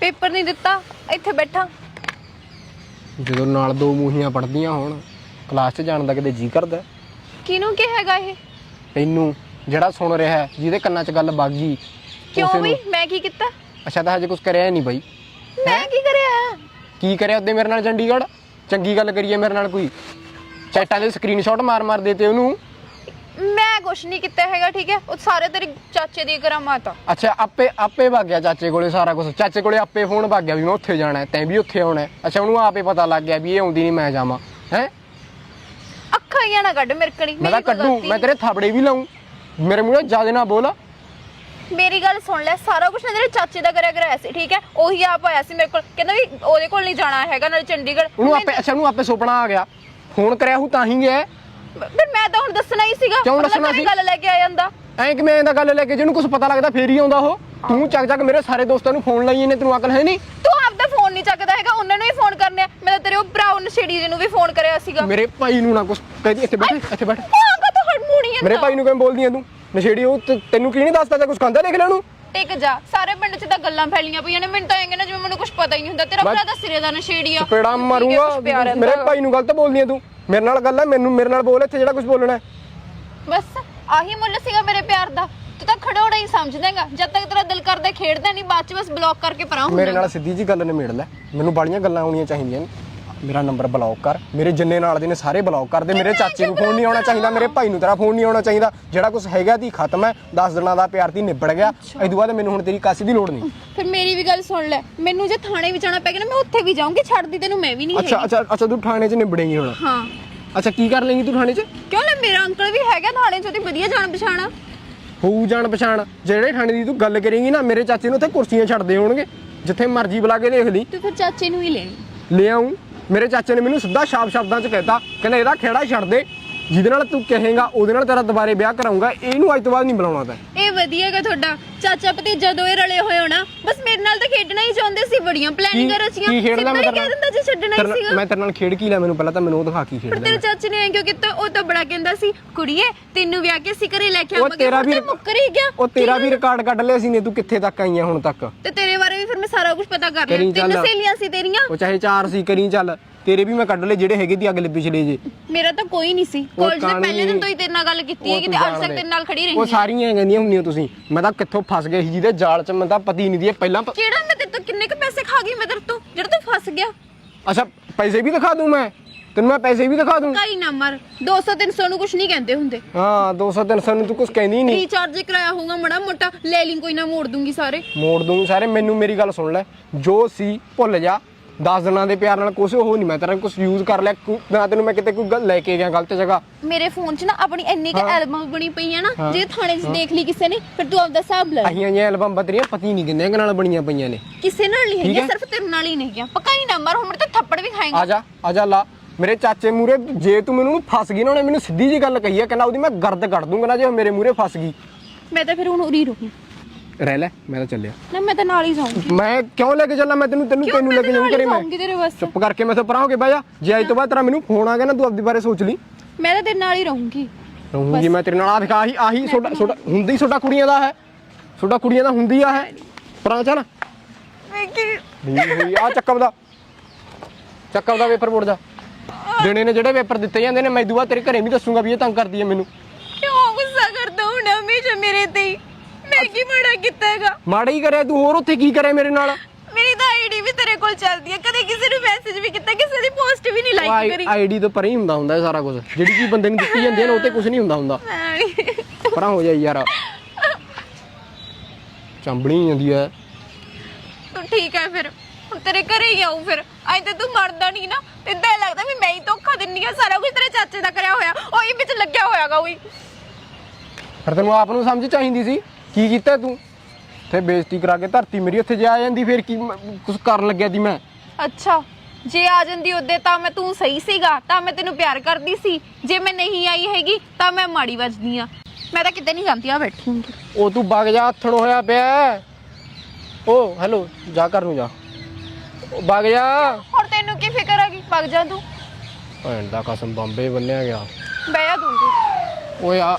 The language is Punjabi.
ਪੇਪਰ ਨਹੀਂ ਦਿੱਤਾ ਇੱਥੇ ਬੈਠਾ। ਜਦੋਂ ਨਾਲ ਦੋ ਮੂਹੀਆਂ ਪੜਦੀਆਂ ਹੋਣ ਕਲਾਸ 'ਚ ਜਾਣ ਦਾ ਕਿਤੇ ਜੀ ਕਰਦਾ ਕਿਹਨੂੰ ਕੀ ਹੈਗਾ ਇਹ? ਤੈਨੂੰ ਜਿਹੜਾ ਸੁਣ ਰਿਹਾ ਹੈ, ਜਿਹਦੇ ਕੰਨਾਂ 'ਚ ਗੱਲ ਵੱਗ ਗਈ ਕਿਉਂ ਉਸੇ ਨੂੰ- ਮੈਂ ਕੀ ਕੀਤਾ? ਅੱਛਾ ਤਾਂ ਹਜੇ ਕੁਝ ਕਰਿਆ ਹੀ ਨਹੀਂ ਬਾਈ। ਮੈਂ ਕੀ ਕਰਿਆ? ਕੀ ਕਰਿਆ ਉਹਦੇ ਮੇਰੇ ਨਾਲ ਚੰਡੀਗੜ੍ਹ? ਚੰਗੀ ਗੱਲ ਕਰੀਏ ਮੇਰੇ ਨਾਲ ਕੋਈ। ਚੈਟਾਂ ਦੇ ਸਕਰੀਨਸ਼ਾਟ ਮਾਰ ਮਾਰ ਦੇਤੇ ਉਹਨੂੰ। ਮੈਂ ਕੁਛ ਨਹੀਂ ਕੀਤਾ ਹੈਗਾ ਠੀਕ ਹੈ? ਉਹ ਸਾਰੇ ਤੇਰੇ ਚਾਚੇ ਦੀ ਕਰਾਮਾਤ ਆ ਅੱਛਾ ਆਪੇ ਆਪੇ ਵਗ ਗਿਆ ਚਾਚੇ ਕੋਲੇ ਸਾਰਾ ਕੁਝ ਚਾਚੇ ਕੋਲੇ ਆਪੇ ਫੋਨ ਵਗ ਗਿਆ ਵੀ ਮੈਂ ਉੱਥੇ ਜਾਣਾ ਹੈ ਤੈਂ ਵੀ ਉੱਥੇ ਆਉਣਾ ਹੈ। ਅੱਛਾ ਉਹਨੂੰ ਆਪੇ ਪਤਾ ਲੱਗ ਗਿਆ ਵੀ ਇਹ ਆਉਂਦੀ ਨਹੀਂ ਮੈਂ ਜਾਵਾਂ। ਹੈ? ਅੱਖਾਂ ਹੀ ਨਾ ਕੱਢ ਮੇਰੇ ਕਣੀ ਮੈਂ ਤਾਂ ਕੱਢੂ ਮੈਂ ਤੇਰੇ ਥਾਪੜੇ ਵੀ ਲਾਉਂ ਮੇਰੇ ਮੂਹਰੇ ਜ਼ਿਆਦਾ ਨਾ ਬੋਲ। ਮੇਰੀ ਗੱਲ ਸੁਣ ਲੈ ਸਾਰਾ ਕੁਝ ਨਾ ਤੇਰੇ ਚਾਚੇ ਦਾ ਕਰਿਆ ਕਰਾਇਆ ਸੀ ਠੀਕ ਹੈ? ਉਹੀ ਆਪ ਆਇਆ ਸੀ ਮੇਰੇ ਕੋਲ। ਕਹਿੰਦਾ ਵੀ ਉਹਦੇ ਕੋਲ ਨਹੀਂ ਜਾਣਾ ਹੈਗਾ ਨਾਲ ਚੰਡੀਗੜ੍ਹ। ਉਹਨੂੰ ਆਪੇ ਅੱਛਾ ਉਹਨੂੰ ਆਪੇ ਸੁਪਨਾ ਆ ਗਿਆ। ਫੋਨ ਕਰਿਆ ਹੂੰ ਤਾਂ ਹੀ ਗਿਆ। ਫਿਰ ਮੈਂ ਤਾਂ ਹੁਣ ਦੱਸਣਾ ਹੀ ਸੀਗਾ। ਕਿਉਂ ਦੱਸਣਾ ਸੀ? ਗੱਲ ਲੈ ਕੇ ਆ ਜਾਂਦਾ? ਐਂ ਕਿ ਮੈਂ ਇਹਦਾ ਗੱਲ ਲੈ ਕੇ ਜਿਹਨੂੰ ਕੁਝ ਪਤਾ ਲੱਗਦਾ ਫੇਰ ਹੀ ਆਉਂਦਾ ਉਹ। ਤੂੰ ਚੱਕ ਚੱਕ ਮੇਰੇ ਸਾਰੇ ਦੋਸਤਾਂ ਨੂੰ ਫੋਨ ਲਾਈ ਇਹਨੇ ਤੈਨੂੰ ਅਕਲ ਹੈ ਨਹੀਂ? ਤੂੰ ਆਪਦਾ ਫੋਨ ਨਹੀਂ ਚੱਕਦਾ ਹੈਗਾ ਉਹਨਾਂ ਨੂੰ ਹੀ ਫੋਨ ਕਰਨੇ ਆ। ਮੈਂ ਤਾਂ ਤੇਰੇ ਉਹ ਭਰਾ ਨਸ਼ੇੜੀ ਜੀ ਨੂੰ ਵੀ ਫੋਨ ਕਰਿਆ ਸੀਗਾ। ਮੇਰੇ ਭਾਈ ਨੂੰ ਨਾ ਕੁਝ ਕਹਦੀ ਇੱਥੇ ਬੈਠ ਇੱਥੇ ਬੈਠ। ਕਾ ਤੂੰ ਹੜਮੂਣੀ ਹੈ ਮੇਰੇ ਭਾਈ ਨੂੰ ਕਿਵੇਂ ਬੋਲਦੀ ਐ ਤੂੰ? ਨਸ਼ੇੜੀ ਉਹ ਤੇ- ਤੈਨੂੰ ਕੀ ਨਹੀਂ ਦੱਸਦਾ ਜੇ ਕੁਝ ਖਾਂਦਾ ਦੇਖ ਲੈ ਉਹਨੂੰ? ਟਿਕ ਜਾ ਸਾਰੇ ਪਿੰਡ 'ਚ ਤਾਂ ਗੱਲਾਂ ਫੈਲੀਆਂ ਪਈਆਂ ਨੇ। ਮੈਨੂੰ ਤਾਂ ਐਂ ਨਾ ਜਿਵੇਂ ਮੈਨੂੰ ਕੁਝ ਪਤਾ ਹੀ ਨਹੀਂ ਹੁੰਦਾ। ਤੇਰਾ ਭਰਾ ਤਾਂ ਸਿਰੇ ਦਾ ਨਸ਼ੇੜੀ ਆ। ਮਾਰੂੰਗਾ। ਕੁਛ ਪਿਆ ਰਹਿੰਦਾ ਮੇਰੇ। ਭਾਈ ਨੂੰ ਗਲਤ ਬੋਲਦੀ ਐ ਤੂੰ? ਮੇਰੇ ਨਾਲ ਗੱਲ ਐ ਮੈਨੂੰ ਮੇਰੇ ਨਾਲ ਬੋਲ ਇੱਥੇ ਜਿਹੜਾ ਕੁਝ ਬੋਲਣਾ ਹੈ। ਬਸ ਆਹੀ ਮੁੱਲ ਸੀਗਾ ਮੇਰੇ ਪਿਆਰ ਦਾ। ਤੂੰ ਤਾਂ ਖੜੋੜਾ ਹੀ ਸਮਝ ਦੇਗਾ ਜਦ ਤੱਕ ਤੇਰਾ ਦਿਲ ਕਰਦਾ ਖੇਡਦਾ ਨਹੀਂ ਬਾਅਦ ਚ ਬਸ ਬਲੌਕ ਕਰਕੇ ਪਰਾਂ ਹੁੰਦਾ ਮੇਰੇ ਨਾਲ ਸਿੱਧੀ ਜੀ ਗੱਲ ਨਿਮੇੜ ਲੈ। ਮੈਨੂੰ ਬਾਲੀਆਂ ਗੱਲਾਂ ਆਉਣੀਆਂ ਚਾਹੀਦੀਆਂ ਨੇ। ਮੇਰਾ ਨੰਬਰ ਬਲੌਕ ਕਰ। ਮੇਰੇ ਜਿੰਨੇ ਨਾਲ ਦੇ ਨੇ ਸਾਰੇ ਬਲੌਕ ਕਰ ਦੇ। ਮੇਰੇ ਚਾਚੇ ਨੂੰ ਫੋਨ ਨਹੀਂ ਆਉਣਾ ਚਾਹੀਦਾ ਮੇਰੇ ਭਾਈ ਨੂੰ ਤੇਰਾ ਫੋਨ ਨਹੀਂ ਆਉਣਾ ਚਾਹੀਦਾ। ਜਿਹੜਾ ਕੁਝ ਹੈਗਾ ਤੀ ਖਤਮ ਹੈ 10 ਦਿਨਾਂ ਦਾ ਪਿਆਰ ਤੀ ਨਿਬੜ ਗਿਆ। ਤੋਂ ਬਾਅਦ ਮੈਨੂੰ ਹੁਣ ਤੇਰੀ ਕਾਸੀ ਦੀ ਲੋੜ ਨਹੀਂ। ਫਿਰ ਮੇਰੀ ਵੀ ਗੱਲ ਸੁਣ ਲੈ। ਮੈਨੂੰ ਜੇ ਥਾਣੇ ਵੀ ਜਾਣਾ ਪੈ ਗਿਆ ਨਾ ਮੈਂ ਉੱਥੇ ਵੀ ਜਾਊਂਗੀ ਛੱਡਦੀ ਤੈਨੂੰ ਮੈਂ ਵੀ ਨਹੀਂ ਅੱਛਾ ਅੱਛਾ ਅੱਛਾ ਤੂੰ ਥਾਣੇ 'ਚ ਨਿਬੜੇਂਗੀ ਹੁਣ। ਹਾਂ। ਅੱਛਾ ਕੀ ਕਰ ਲੇਂਗੀ ਤੂੰ ਥਾਣੇ 'ਚ? ਕਿਉਂ ਲੈ ਮੇਰਾ ਅੰਕਲ ਵੀ ਹੈਗਾ ਥਾਣੇ ਚ ਉਹਦੀ ਵਧੀਆ ਜਾਣ ਪਛਾਣ। ਹੋਊ ਜਾਣ ਪਛਾਣ। ਜਿਹੜੇ ਥਾਣੇ ਦੀ ਤੂੰ ਗੱਲ ਕਰੇਂਗੀ ਨਾ ਮੇਰੇ ਚਾਚੇ ਨੂੰ ਉੱਥੇ ਕੁਰਸੀਆਂ ਛੱਡਦੇ ਹੋਣਗੇ। ਜਿੱਥੇ ਮਰਜ਼ੀ ਬੁਲਾ ਕੇ ਦੇਖ ਲਈ। ਤੂੰ ਫਿਰ ਚਾਚੇ ਨੂੰ ਹੀ ਲੈਣੀ ਲੈ ਆਉਂ ਮੇਰੇ ਚਾਚੇ ਨੇ ਮੈਨੂੰ ਸਿੱਧਾ ਸ਼ਾਪ ਸ਼ਬਦਾਂ 'ਚ ਕਹਿਤਾ ਕਹਿੰਦਾ ਇਹਦਾ ਖੇੜਾ ਛੱਡ ਦੇ ਜਿਹਦੇ ਨਾਲ ਤੂੰ ਕਹੇਗਾ ਉਹਦੇ ਨਾਲ ਤੇਰਾ ਦੁਬਾਰੇ ਵਿਆਹ ਕਰਾਉਂਗਾ ਇਹਨੂੰ ਅੱਜ ਤੋਂ ਬਾਅਦ ਨਹੀਂ ਬੁਲਾਉਣਾ ਤੈਂ। ਇਹ ਵਧੀਆ ਹੈਗਾ ਤੁਹਾਡਾ। ਚਾਚਾ ਭਤੀਜਾ ਦੋਏ ਰਲੇ ਹੋਏ ਹੋਣਾ ਬਸ ਮੇਰੇ ਨਾਲ ਤਾਂ ਖੇਡਣਾ ਹੀ ਚਾਹੁੰਦੇ ਸੀ ਬੜੀਆਂ ਪਲੈਨਿੰਗਾਂ ਰਚੀਆਂ। ਕੀ ਖੇਡਦਾ ਮੈਂ ਕਹਿ ਦਿੰਦਾ ਜੇ ਛੱਡਣਾ ਹੀ ਸੀਗਾ। ਮੈਂ ਤੇਰੇ ਨਾਲ ਖੇਡ ਕੀ ਲਿਆ ਮੈਨੂੰ ਪਹਿਲਾਂ ਤਾਂ ਮੈਨੂੰ ਉਹ ਦਿਖਾ ਕੀ ਖੇਡਦਾ ਤੇਰੇ ਚਾਚੇ ਨੇ ਕਿਉਂ ਕੀਤਾ? ਉਹ ਤਾਂ ਬੜਾ ਕਹਿੰਦਾ ਸੀ ਕੁੜੀਏ ਤੈਨੂੰ ਵਿਆਹ ਕੇ ਅਸੀਂ ਘਰੇ ਲੈ ਕੇ ਉਹ ਆਵਾਂਗੇ ਤੇਰਾ ਵੀ ਤਾਂ ਮੁੱਕਰ ਹੀ ਗਿਆ। ਉਹ ਤੇਰਾ ਵੀ ਰਿਕਾਰਡ ਕੱਢ ਲਿਆ ਸੀ ਨੇ ਤੂੰ ਕਿੱਥੇ ਤੱਕ ਆਈ ਆ ਹੁਣ ਤੱਕ? ਤੇ ਤੇਰੇ ਬਾਰੇ ਵੀ ਫਿਰ ਮੈਂ ਸਾਰਾ ਕੁਝ ਪਤਾ ਕਰ ਕਰੀ ਲਿਆ। ਤਿੰਨ ਚੱਲ। ਸਹੇਲੀਆਂ ਸੀ ਤੇਰੀਆਂ। ਉਹ ਚਾਹੇ ਚਾਰ ਸੀ ਕਰੀ ਚੱਲ। ਤੇਰੇ ਵੀ ਮੈਂ ਕੱਢ ਲਏ ਜਿਹੜੇ ਹੈਗੇ ਦੀ ਅਗਲੇ ਪਿਛਲੇ ਜੇ। ਮੇਰਾ ਤਾਂ ਕੋਈ ਨਹੀਂ ਸੀ। ਉਹ ਕਾਲਜ ਦੇ ਪਹਿਲੇ ਦਿਨ ਤੋਂ ਹੀ ਤੇਰੇ ਨਾਲ ਗੱਲ ਕੀਤੀ ਹੈ ਕਿ ਤੂੰ ਅੱਜ ਤੱਕ। ਤੇਰੇ ਨਾਲ ਖੜੀ ਰਹੀ ਉਹ ਹਾਂ ਸਾਰੀਆਂ ਕਹਿੰਦੀਆਂ ਹੁੰਦੀਆਂ ਤੁਸੀਂ। ਮੈਂ ਤਾਂ ਕਿੱਥੋਂ ਫਸ ਗਏ ਸੀ ਜਿਹਦੇ ਜਾਲ 'ਚ ਮੈਂ ਤਾਂ ਪਤੀ ਨਹੀਂ ਦੀ ਪਹਿਲਾਂ ਪ- ਕਿਹੜਾ ਮੈਂ ਤੇਰੇ ਤੋਂ ਕਿੰਨੇ ਕ ਪੈਸੇ ਖਾ ਗਈ ਮੈਂ ਤੇਰੇ ਤੋਂ? ਜਿਹੜਾ ਤੂੰ ਫਸ ਗਿਆ। ਅੱਛਾ ਪੈਸੇ ਵੀ ਦਿਖਾ ਦੂੰ ਮੈਂ? ਤੈਨੂੰ ਮੈਂ ਪੈਸੇ ਵੀ ਦਿਖਾ ਦੂੰ। ਕਾਈ ਨਾ ਮਰ 200 300 ਨੂੰ ਕੁਝ ਨਹੀਂ ਕਹਿੰਦੇ ਹੁੰਦੇ। ਹਾਂ 200 300 ਨੂੰ ਤੂੰ ਕੁਝ ਕਹਿੰਦੀ ਹੀ ਨਹੀਂ ਰੀਚਾਰਜ ਕਰਾਇਆ ਹੋਊਗਾ ਮੜਾ ਮੋਟਾ ਲੈ ਲਈ ਕੋਈ ਨਾ ਮੋੜ ਦੂੰਗੀ ਸਾਰੇ। ਮੋੜ ਦੂੰ ਸਾਰੇ ਮੈਨੂੰ ਮੇਰੀ ਗੱਲ ਸੁਣ ਲੈ। ਜੋ ਸੀ ਭੁੱਲ ਜਾ। 10 ਦਿਨਾਂ ਦੇ ਪਿਆਰ ਨਾਲ ਕੁਝ ਉਹ ਨਹੀਂ ਮੈਂ ਤੇਰਾ ਕੁਝ ਯੂਜ਼ ਕਰ ਲਿਆ। ਨਾ ਤੈਨੂੰ ਮੈਂ ਕਿਤੇ ਕੋਈ ਗੱਲ ਲੈ ਕੇ ਗਿਆ ਗਲਤ ਜਗ੍ਹਾ। ਮੇਰੇ ਫੋਨ 'ਚ ਨਾ ਆਪਣੀ ਇੰਨੀ ਕ। ਐਲਬਮ ਬਣੀ ਪਈ ਹੈ ਨਾ। ਜੇ ਥਾਣੇ 'ਚ ਦੇਖ ਲਈ ਕਿਸੇ ਨੇ ਫਿਰ ਤੂੰ ਆਪਦਾ ਹਿਸਾਬ ਲੈ। ਅਹੀਆਂ ਜਿਹੀਆਂ ਐਲਬਮ ਬਦਰੀਆਂ ਪਤੀ ਨਹੀਂ ਕਿੰਨੇ ਕੁ ਨਾਲ ਬਣੀਆਂ ਪਈਆਂ ਨੇ। ਕਿਸੇ ਨਾਲ ਨਹੀਂ ਠੀਕ ਹੈ। ਸਿਰਫ ਤੇਰੇ ਨਾਲ ਹੀ ਨਹੀਂ ਹੈ ਪੱਕਾ ਹੀ ਨਾ ਮਰ ਹੁਣ ਤੇ ਥੱਪੜ ਵੀ ਖਾਏਗਾ। ਆ ਜਾ ਆ ਜਾ ਲਾ। ਮੇਰੇ ਚਾਚੇ ਮੂਰੇ ਜੇ ਤੂੰ ਮੈਨੂੰ ਫਸ ਗਈ ਨਾ ਉਹਨੇ ਮੈਨੂੰ ਸਿੱਧੀ ਜੀ ਗੱਲ ਕਹੀ ਹੈ ਕਹਿੰਦਾ ਉਹਦੀ ਮੈਂ ਗਰਦ ਕੱਢ ਦੂੰਗਾ ਨਾ ਜੇ ਉਹ ਮੇਰੇ ਮੂਰੇ ਫਸ ਗਈ। ਮੈਂ ਤਾਂ ਫਿਰ ਹੁਣ ਉਰੀ ਰਹੂੰ। ਰਹਿ ਲੈ ਮੈਂ ਤਾਂ ਚੱਲਿਆ। ਨਾ ਮੈਂ ਤਾਂ ਨਾਲ ਹੀ ਜਾਊਂਗੀ। ਮੈਂ ਕਿਉਂ ਲੈ ਕੇ ਚੱਲਾਂ? ਮੈਂ ਤੈਨੂੰ ਤੈਨੂੰ ਤੈਨੂੰ ਲੈ ਕੇ ਜਾਊਂ ਘਰੇ ਮੈਂ? ਤੇਰੇ ਚੁੱਪ ਕਰਕੇ ਮੈਂ ਤੋਂ ਪਰਾਂ ਹੋ ਕੇ ਬਹਿ ਜਾ। ਜੇ ਅੱਜ ਤੋਂ ਬਾਅਦ ਤੇਰਾ ਮੈਨੂੰ ਫੋਨ ਆ ਗਿਆ ਨਾ ਤੂੰ ਆਪਦੀ ਬਾਰੇ ਸੋਚ ਲਈ। ਮੈਂ ਤਾਂ ਤੇਰੇ ਨਾਲ ਹੀ ਰਹੂੰਗੀ। ਰਹੂੰਗੀ ਮੈਂ ਤੇਰੇ ਨਾਲ। ਆ ਦਿਖਾ ਆਹੀ ਆਹੀ ਛੋਟਾ ਛੋਟਾ ਹੁੰਦੀ ਛੋਟਾ ਕੁੜੀਆਂ ਦਾ ਹੈ। ਛੋਟਾ ਕੁੜੀਆਂ ਦਾ ਹੁੰਦੀ ਆ ਹੈ। ਪਰਾਂ ਚੱਲ। ਨਹੀਂ ਹੋਈ ਆ ਚੱਕਬ ਦਾ। ਚੱਕਬ ਦਾ ਪੇਪਰ ਬੋਰਡ ਦਾ। ਦੇਣੇ ਨੇ ਜਿਹੜੇ ਪੇਪਰ ਦਿੱਤੇ ਜਾਂਦੇ ਨੇ ਮੈਂ ਦੁਆ ਤੇਰੇ ਘਰੇ ਵੀ ਦੱਸੂਗਾ ਵੀ ਇਹ ਤੰਗ ਕਰਦੀ ਹੈ ਮੈਨੂੰ। ਕਿਉਂ ਗੁੱਸਾ ਕਰਦਾ ਹੁਣ ਹਮੇਸ਼ਾ ਮੇਰੇ ਤੇ ਹੀ? ਮੈਂ ਕੀ ਮਾੜਾ ਕੀਤਾ ਹੈਗਾ? ਮਾੜਾ ਹੀ ਕਰਿਆ ਤੂੰ ਹੋਰ ਉੱਥੇ ਕੀ ਕਰਿਆ ਮੇਰੇ ਨਾਲ? ਮੇਰੀ ਤਾਂ ਆਈਡੀ ਵੀ ਤੇਰੇ ਕੋਲ ਚੱਲਦੀ ਹੈ। ਕਦੇ ਕਿਸੇ ਨੂੰ ਮੈਸੇਜ ਵੀ ਕੀਤਾ ਕਿਸੇ ਦੀ ਪੋਸਟ ਵੀ ਨਹੀਂ ਲਾਈਕ ਕਰੀ। ਆਈਡੀ ਤੋਂ ਪਰੇ ਹੀ ਹੁੰਦਾ ਹੁੰਦਾ ਇਹ ਸਾਰਾ ਕੁਝ ਜਿਹੜੀ ਚੀਜ਼ ਬੰਦੇ ਨੂੰ ਦਿੱਤੀ ਜਾਂਦੀ ਹੈ ਨਾ ਉਹ ਤੇ ਕੁਝ ਨਹੀਂ ਹੁੰਦਾ ਹੁੰਦਾ। ਪਰਾਂ ਹੋ ਜਾ ਯਾਰ। ਚੰਬਣੀ ਜਾਂਦੀ ਹੈ। ਤੂੰ ਠੀਕ ਹੈ ਫਿਰ। ਹੁਣ ਤੇਰੇ ਘਰੇ ਹੀ ਆਉ ਫਿਰ। ਅੱਜ ਤੇ ਤੂੰ ਮਰਦਾ ਨਹੀਂ ਨਾ ਤੇ ਇਦਾਂ ਲੱਗਦਾ ਵੀ ਆ ਸਾਰਾ ਕੁਝ ਤੇਰੇ ਚਾਚੇ ਦਾ ਕਰਿਆ ਹੋਇਆ ਉਹੀ ਵਿੱਚ ਲੱਗਿਆ ਹੋਇਆਗਾ ਉਹੀ। ਫਿਰ ਤੈਨੂੰ ਆਪ ਨੂੰ ਸਮਝ ਚਾਹੀਦੀ ਸੀ ਕੀ ਕੀਤਾ ਤੂੰ? ਤੇ ਬੇਇੱਜ਼ਤੀ ਕਰਾ ਕੇ ਧਰਤੀ ਮੇਰੀ ਉੱਥੇ ਜਾ ਜਾਂਦੀ ਫਿਰ ਕੀ ਕੁਝ ਕਰਨ ਲੱਗਿਆ ਸੀ ਮੈਂ? ਅੱਛਾ ਜੇ ਆ ਜਾਂਦੀ ਉਹਦੇ ਤਾਂ ਮੈਂ ਤੂੰ ਸਹੀ ਸੀਗਾ ਤਾਂ ਮੈਂ ਤੈਨੂੰ ਪਿਆਰ ਕਰਦੀ ਸੀ। ਜੇ ਮੈਂ ਨਹੀਂ ਆਈ ਹੈਗੀ ਤਾਂ ਮੈਂ ਮਾੜੀ ਵੱਜਦੀ ਆ। ਮੈਂ ਤਾਂ ਕਿਤੇ ਨਹੀਂ ਜਾਂਦੀ ਆ ਬੈਠੀ ਹੁੰਦੀ ਉਹ ਤੂੰ ਵਗ ਜਾ ਹੱਥਣ ਹੋਇਆ ਪਿਆ। ਓ ਹੈਲੋ ਜਾ ਘਰ ਨੂੰ ਜਾ। ਵਗ ਜਾ। ਹੁਣ ਤੈਨੂੰ ਕੀ ਫਿਕਰ ਹੈਗੀ? ਭੱਗ ਜਾ ਤੂੰ। ਭੈਣ ਦਾ ਕਸਮ ਬੰਬੇ ਬੰਨਿਆ ਗਿਆ। ਬਹਿ ਜਾ ਤੂੰ ਓਏ ਆ।